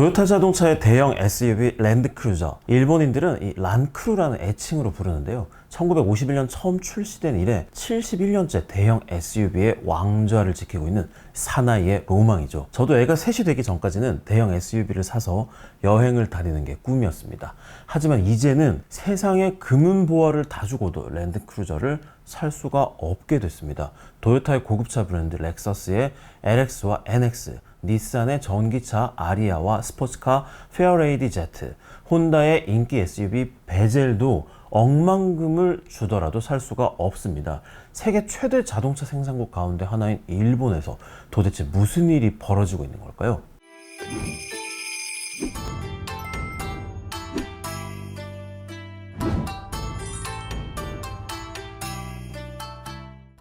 도요타 자동차의 대형 SUV 랜드크루저. 일본인들은 이 란크루라는 애칭으로 부르는데요. 1951년 처음 출시된 이래 71년째 대형 SUV의 왕좌를 지키고 있는 사나이의 로망이죠. 저도 애가 셋이 되기 전까지는 대형 SUV를 사서 여행을 다니는 게 꿈이었습니다. 하지만 이제는 세상의 금은 보화를 다 주고도 랜드크루저를 살 수가 없게 됐습니다. 도요타의 고급차 브랜드 렉서스의 LX와 NX, 닛산의 전기차 아리아와 스포츠카 페어레이디 제트, 혼다의 인기 SUV 베젤도 억만금을 주더라도 살 수가 없습니다. 세계 최대 자동차 생산국 가운데 하나인 일본에서 도대체 무슨 일이 벌어지고 있는 걸까요?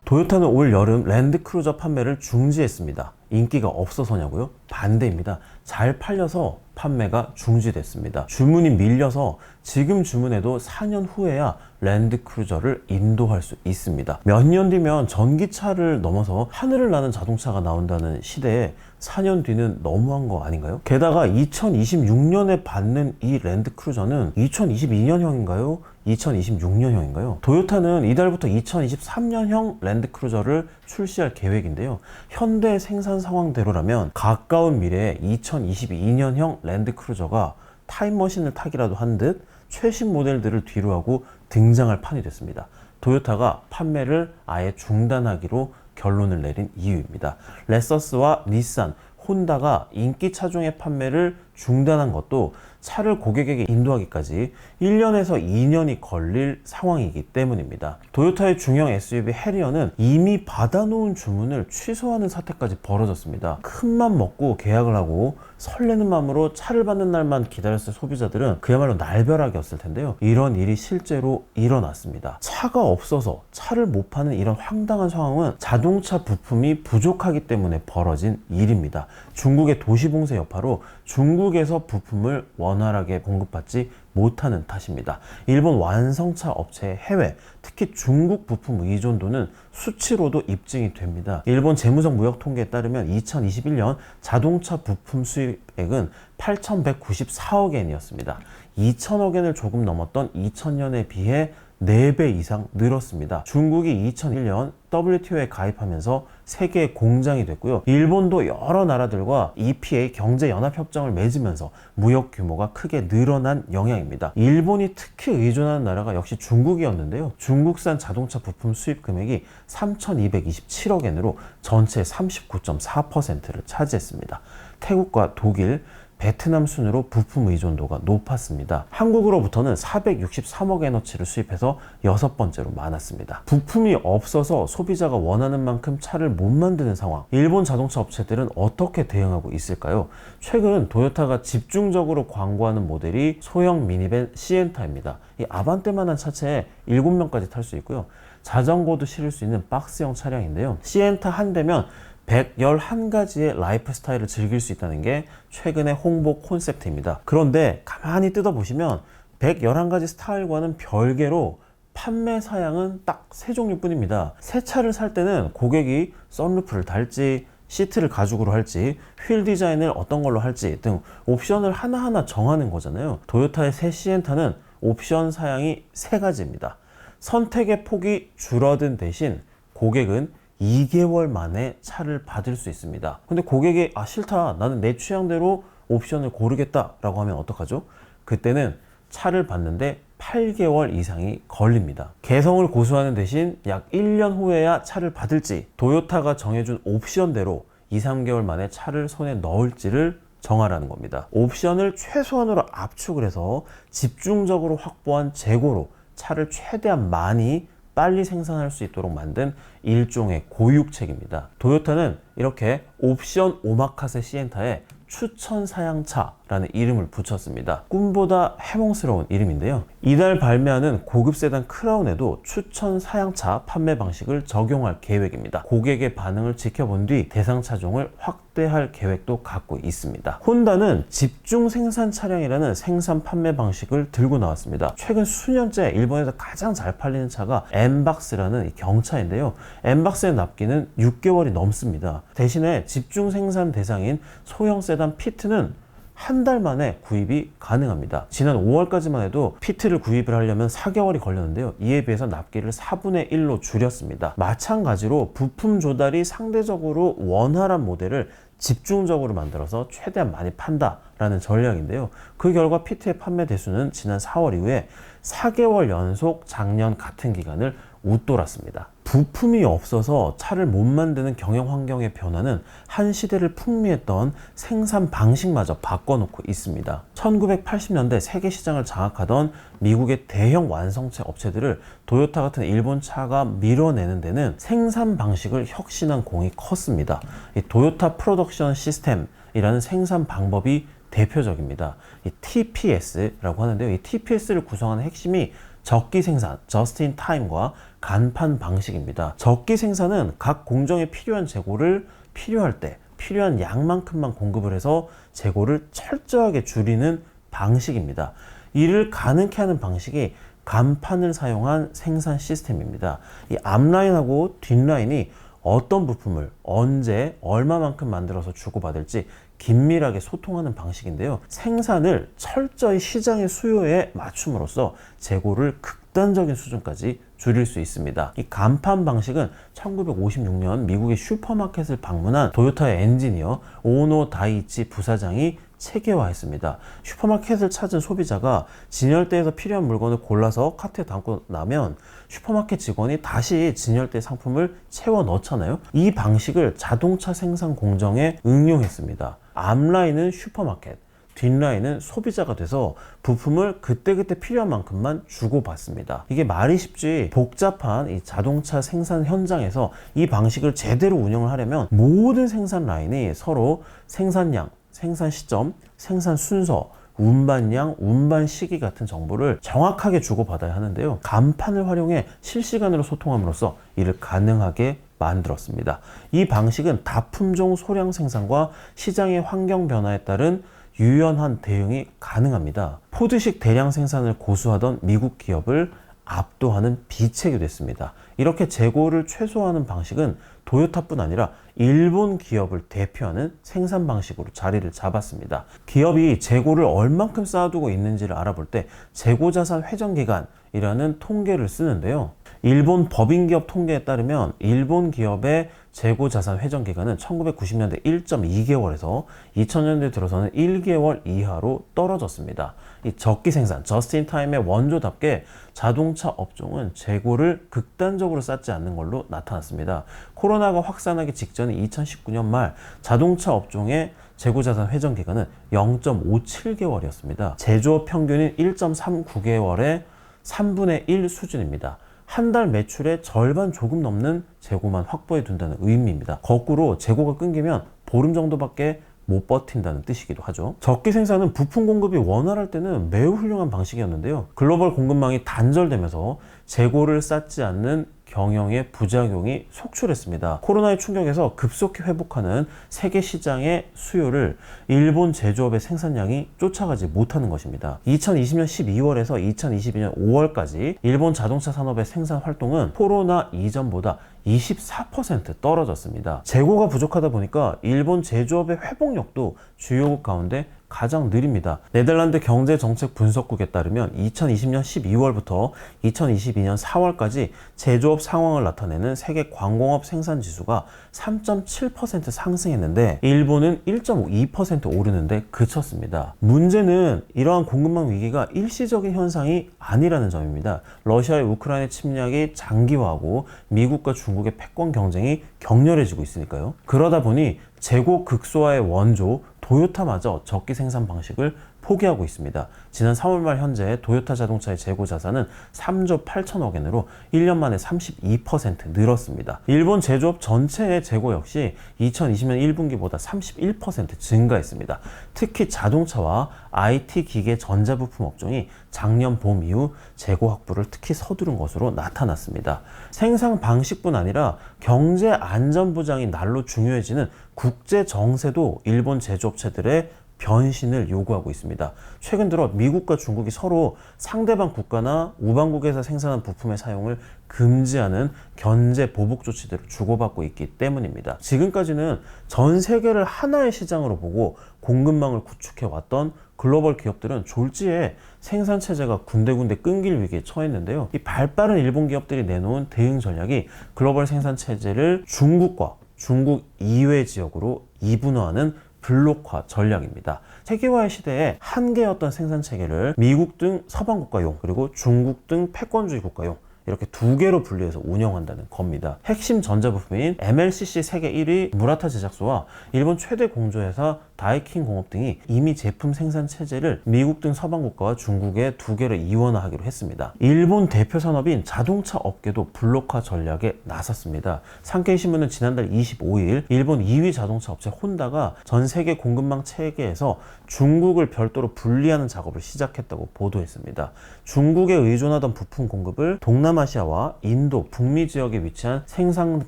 도요타는 올 여름 랜드크루저 판매를 중지했습니다. 인기가 없어서냐고요? 반대입니다. 잘 팔려서 판매가 중지됐습니다. 주문이 밀려서 지금 주문해도 4년 후에야 랜드크루저를 인도할 수 있습니다. 몇 년 뒤면 전기차를 넘어서 하늘을 나는 자동차가 나온다는 시대에 4년 뒤는 너무한 거 아닌가요? 게다가 2026년에 받는 이 랜드크루저는 2022년형인가요? 2026년형인가요? 도요타는 이달부터 2023년형 랜드크루저를 출시할 계획인데요. 현대 생산 상황대로라면 가까운 미래에 2022년형 랜드크루저가 타임머신을 타기라도 한 듯 최신 모델들을 뒤로하고 등장할 판이 됐습니다. 도요타가 판매를 아예 중단하기로 결론을 내린 이유입니다. 레서스와 닛산, 혼다가 인기 차종의 판매를 중단한 것도 차를 고객에게 인도하기까지 1년에서 2년이 걸릴 상황이기 때문입니다. 도요타의 중형 SUV 해리어는 이미 받아놓은 주문을 취소하는 사태까지 벌어졌습니다. 큰맘 먹고 계약을 하고 설레는 마음으로 차를 받는 날만 기다렸을 소비자들은 그야말로 날벼락이었을 텐데요. 이런 일이 실제로 일어났습니다. 차가 없어서 차를 못 파는 이런 황당한 상황은 자동차 부품이 부족하기 때문에 벌어진 일입니다. 중국의 도시 봉쇄 여파로 중국에서 부품을 원활하게 공급받지 못하는 탓입니다. 일본 완성차 업체의 해외, 특히 중국 부품 의존도는 수치로도 입증이 됩니다. 일본 재무성 무역 통계에 따르면 2021년 자동차 부품 수입액은 8,194억 엔이었습니다. 2천억 엔을 조금 넘었던 2000년에 비해 4배 이상 늘었습니다. 중국이 2001년 WTO에 가입하면서 세계의 공장이 됐고요. 일본도 여러 나라들과 EPA 경제연합협정을 맺으면서 무역 규모가 크게 늘어난 영향입니다. 일본이 특히 의존하는 나라가 역시 중국이었는데요. 중국산 자동차 부품 수입 금액이 3,227억 엔으로 전체 39.4%를 차지했습니다. 태국과 독일, 베트남 순으로 부품 의존도가 높았습니다. 한국으로부터는 463억 에너치를 수입해서 여섯 번째로 많았습니다. 부품이 없어서 소비자가 원하는 만큼 차를 못 만드는 상황. 일본 자동차 업체들은 어떻게 대응하고 있을까요? 최근 도요타가 집중적으로 광고하는 모델이 소형 미니밴 시엔타입니다. 이 아반떼만한 차체에 7명까지 탈 수 있고요. 자전거도 실을 수 있는 박스형 차량인데요. 시엔타 한 대면 111가지의 라이프 스타일을 즐길 수 있다는 게 최근의 홍보 콘셉트입니다. 그런데 가만히 뜯어보시면 111가지 스타일과는 별개로 판매 사양은 딱 세 종류뿐입니다. 새 차를 살 때는 고객이 썬루프를 달지 시트를 가죽으로 할지 휠 디자인을 어떤 걸로 할지 등 옵션을 하나하나 정하는 거잖아요. 도요타의 새 시엔타는 옵션 사양이 세 가지입니다. 선택의 폭이 줄어든 대신 고객은 2개월 만에 차를 받을 수 있습니다. 근데 고객이 아 싫다 나는 내 취향대로 옵션을 고르겠다 라고 하면 어떡하죠? 그때는 차를 받는데 8개월 이상이 걸립니다. 개성을 고수하는 대신 약 1년 후에야 차를 받을지 도요타가 정해준 옵션대로 2, 3개월 만에 차를 손에 넣을지를 정하라는 겁니다. 옵션을 최소한으로 압축을 해서 집중적으로 확보한 재고로 차를 최대한 많이 빨리 생산할 수 있도록 만든 일종의 고육책입니다. 도요타는 이렇게 옵션 오마카세 시엔타에 추천 사양차 라는 이름을 붙였습니다. 꿈보다 해몽스러운 이름인데요. 이달 발매하는 고급 세단 크라운에도 추천 사양차 판매 방식을 적용할 계획입니다. 고객의 반응을 지켜본 뒤 대상 차종을 확대할 계획도 갖고 있습니다. 혼다는 집중 생산 차량이라는 생산 판매 방식을 들고 나왔습니다. 최근 수년째 일본에서 가장 잘 팔리는 차가 엠박스라는 경차인데요. 엠박스의 납기는 6개월이 넘습니다. 대신에 집중 생산 대상인 소형 세단 피트는 한 달 만에 구입이 가능합니다. 지난 5월까지만 해도 피트를 구입을 하려면 4개월이 걸렸는데요. 이에 비해서 납기를 4분의 1로 줄였습니다. 마찬가지로 부품 조달이 상대적으로 원활한 모델을 집중적으로 만들어서 최대한 많이 판다라는 전략인데요. 그 결과 피트의 판매 대수는 지난 4월 이후에 4개월 연속 작년 같은 기간을 웃돌았습니다. 부품이 없어서 차를 못 만드는 경영 환경의 변화는 한 시대를 풍미했던 생산 방식마저 바꿔놓고 있습니다. 1980년대 세계 시장을 장악하던 미국의 대형 완성체 업체들을 도요타 같은 일본 차가 밀어내는 데는 생산 방식을 혁신한 공이 컸습니다. 이 도요타 프로덕션 시스템이라는 생산 방법이 대표적입니다. 이 TPS라고 하는데요. 이 TPS를 구성하는 핵심이 적기 생산, in time과 간판 방식입니다. 적기 생산은 각 공정에 필요한 재고를 필요할 때 필요한 양만큼만 공급을 해서 재고를 철저하게 줄이는 방식입니다. 이를 가능케 하는 방식이 간판을 사용한 생산 시스템입니다. 이 앞라인하고 뒷라인이 어떤 부품을 언제 얼마만큼 만들어서 주고받을지 긴밀하게 소통하는 방식인데요. 생산을 철저히 시장의 수요에 맞춤으로써 재고를 극단적인 수준까지 줄일 수 있습니다. 이 간판 방식은 1956년 미국의 슈퍼마켓을 방문한 도요타의 엔지니어 오노 다이치 부사장이 체계화했습니다. 슈퍼마켓을 찾은 소비자가 진열대에서 필요한 물건을 골라서 카트에 담고 나면 슈퍼마켓 직원이 다시 진열대 상품을 채워 넣잖아요. 이 방식을 자동차 생산 공정에 응용했습니다. 앞라인은 슈퍼마켓, 뒷라인은 소비자가 돼서 부품을 그때그때 필요한 만큼만 주고받습니다. 이게 말이 쉽지 복잡한 이 자동차 생산 현장에서 이 방식을 제대로 운영을 하려면 모든 생산 라인이 서로 생산량, 생산 시점, 생산 순서, 운반량, 운반 시기 같은 정보를 정확하게 주고받아야 하는데요. 간판을 활용해 실시간으로 소통함으로써 이를 가능하게 만들었습니다. 이 방식은 다품종 소량 생산과 시장의 환경 변화에 따른 유연한 대응이 가능합니다. 포드식 대량 생산을 고수하던 미국 기업을 압도하는 비책이 됐습니다. 이렇게 재고를 최소화하는 방식은 도요타뿐 아니라 일본 기업을 대표하는 생산 방식으로 자리를 잡았습니다. 기업이 재고를 얼만큼 쌓아두고 있는지를 알아볼 때 재고자산 회전기간이라는 통계를 쓰는데요. 일본 법인기업 통계에 따르면 일본 기업의 재고 자산 회전 기간은 1990년대 1.2개월에서 2000년대 들어서는 1개월 이하로 떨어졌습니다. 이 적기 생산, 저스틴 타임의 원조답게 자동차 업종은 재고를 극단적으로 쌓지 않는 걸로 나타났습니다. 코로나가 확산하기 직전인 2019년 말 자동차 업종의 재고 자산 회전 기간은 0.57개월이었습니다. 제조업 평균인 1.39개월의 3분의 1 수준입니다. 한 달 매출의 절반 조금 넘는 재고만 확보해 둔다는 의미입니다. 거꾸로 재고가 끊기면 보름 정도밖에 못 버틴다는 뜻이기도 하죠. 적기 생산은 부품 공급이 원활할 때는 매우 훌륭한 방식이었는데요. 글로벌 공급망이 단절되면서 재고를 쌓지 않는 경영의 부작용이 속출했습니다. 코로나의 충격에서 급속히 회복하는 세계 시장의 수요를 일본 제조업의 생산량이 쫓아가지 못하는 것입니다. 2020년 12월에서 2022년 5월까지 일본 자동차 산업의 생산 활동은 코로나 이전보다 24% 떨어졌습니다. 재고가 부족하다 보니까 일본 제조업의 회복력도 주요국 가운데 가장 느립니다. 네덜란드 경제정책 분석국에 따르면 2020년 12월부터 2022년 4월까지 제조업 상황을 나타내는 세계 광공업 생산 지수가 3.7% 상승했는데 일본은 1.2% 오르는데 그쳤습니다. 문제는 이러한 공급망 위기가 일시적인 현상이 아니라는 점입니다. 러시아의 우크라이나 침략이 장기화하고 미국과 중국의 패권 경쟁이 격렬해지고 있으니까요. 그러다 보니 재고 극소화의 원조 도요타마저 적기 생산 방식을 포기하고 있습니다. 지난 3월 말 현재 도요타 자동차의 재고 자산은 3조 8천억 엔으로 1년 만에 32% 늘었습니다. 일본 제조업 전체의 재고 역시 2020년 1분기보다 31% 증가했습니다. 특히 자동차와 IT 기계 전자부품 업종이 작년 봄 이후 재고 확보를 특히 서두른 것으로 나타났습니다. 생산 방식뿐 아니라 경제 안전 보장이 날로 중요해지는 국제 정세도 일본 제조업체들의 변신을 요구하고 있습니다. 최근 들어 미국과 중국이 서로 상대방 국가나 우방국에서 생산한 부품의 사용을 금지하는 견제 보복 조치들을 주고받고 있기 때문입니다. 지금까지는 전 세계를 하나의 시장으로 보고 공급망을 구축해 왔던 글로벌 기업들은 졸지에 생산 체제가 군데군데 끊길 위기에 처했는데요. 이 발빠른 일본 기업들이 내놓은 대응 전략이 글로벌 생산 체제를 중국과 중국 이외 지역으로 이분화하는 블록화 전략입니다. 세계화의 시대에 한계였던 생산 체계를 미국 등 서방 국가용 그리고 중국 등 패권주의 국가용 이렇게 두 개로 분리해서 운영한다는 겁니다. 핵심 전자부품인 MLCC 세계 1위 무라타 제작소와 일본 최대 공조회사 다이킨 공업 등이 이미 제품 생산 체제를 미국 등 서방 국가와 중국의 두 개로 이원화하기로 했습니다. 일본 대표 산업인 자동차 업계도 블록화 전략에 나섰습니다. 산케이 신문은 지난달 25일 일본 2위 자동차 업체 혼다가 전 세계 공급망 체계에서 중국을 별도로 분리하는 작업을 시작했다고 보도했습니다. 중국에 의존하던 부품 공급을 동남아시아와 인도, 북미 지역에 위치한 생산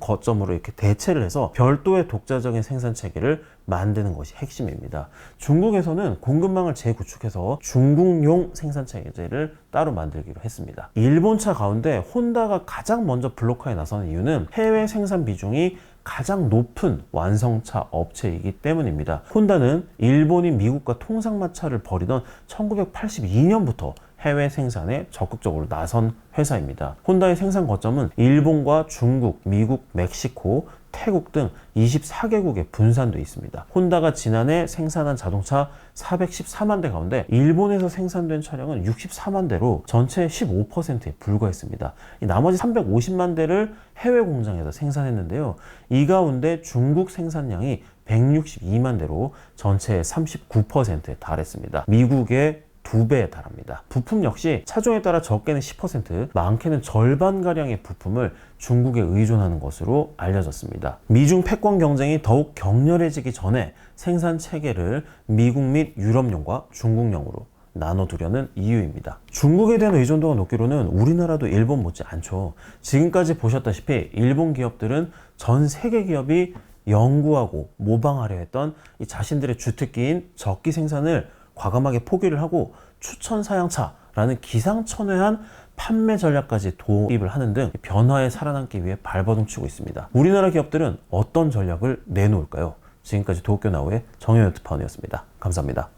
거점으로 이렇게 대체를 해서 별도의 독자적인 생산 체계를 만드는 것이 핵심입니다. 중국에서는 공급망을 재구축해서 중국용 생산 체제를 따로 만들기로 했습니다. 일본차 가운데 혼다가 가장 먼저 블록화에 나서는 이유는 해외 생산 비중이 가장 높은 완성차 업체이기 때문입니다. 혼다는 일본이 미국과 통상마차를 벌이던 1982년부터 해외 생산에 적극적으로 나선 회사입니다. 혼다의 생산 거점은 일본과 중국, 미국, 멕시코, 태국 등 24개국에 분산돼 있습니다. 혼다가 지난해 생산한 자동차 414만 대 가운데 일본에서 생산된 차량은 64만 대로 전체의 15%에 불과했습니다. 이 나머지 350만 대를 해외 공장에서 생산했는데요. 이 가운데 중국 생산량이 162만 대로 전체의 39%에 달했습니다. 미국의 두 배에 달합니다. 부품 역시 차종에 따라 적게는 10%, 많게는 절반가량의 부품을 중국에 의존하는 것으로 알려졌습니다. 미중 패권 경쟁이 더욱 격렬해지기 전에 생산 체계를 미국 및 유럽용과 중국용으로 나눠두려는 이유입니다. 중국에 대한 의존도가 높기로는 우리나라도 일본 못지 않죠. 지금까지 보셨다시피 일본 기업들은 전 세계 기업이 연구하고 모방하려 했던 이 자신들의 주특기인 적기 생산을 과감하게 포기를 하고 추천 사양차라는 기상천외한 판매 전략까지 도입을 하는 등 변화에 살아남기 위해 발버둥 치고 있습니다. 우리나라 기업들은 어떤 전략을 내놓을까요? 지금까지 도쿄 나우의 정현유 특파원이었습니다. 감사합니다.